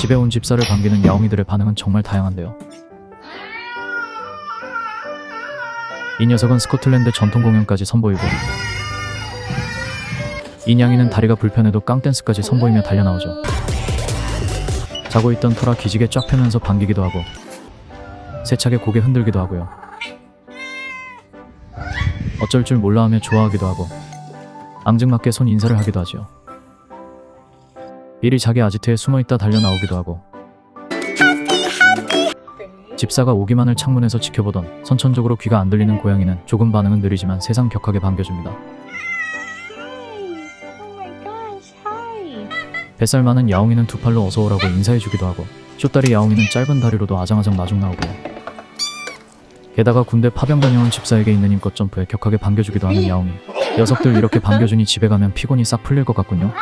집에 온 집사를 반기는 야옹이들의 반응은 정말 다양한데요. 이 녀석은 스코틀랜드 전통 공연까지 선보이고 인양이는 다리가 불편해도 깡댄스까지 선보이며 달려나오죠. 자고 있던 토라 기지개 쫙 펴면서 반기기도 하고 세차게 고개 흔들기도 하고요. 어쩔 줄 몰라 하며 좋아하기도 하고 앙증맞게 손 인사를 하기도 하지요. 미리 자기 아지트에 숨어있다 달려나오기도 하고 집사가 오기만을 창문에서 지켜보던 선천적으로 귀가 안 들리는 고양이는 조금 반응은 느리지만 세상 격하게 반겨줍니다. 뱃살 많은 야옹이는 두 팔로 어서 오라고 인사해주기도 하고 쇼다리 야옹이는 짧은 다리로도 아장아장 마중 나오고요. 게다가 군대 파병 다녀온 집사에게 있는 힘껏 점프에 격하게 반겨주기도 하는 야옹이. 녀석들 이렇게 반겨주니 집에 가면 피곤이 싹 풀릴 것 같군요.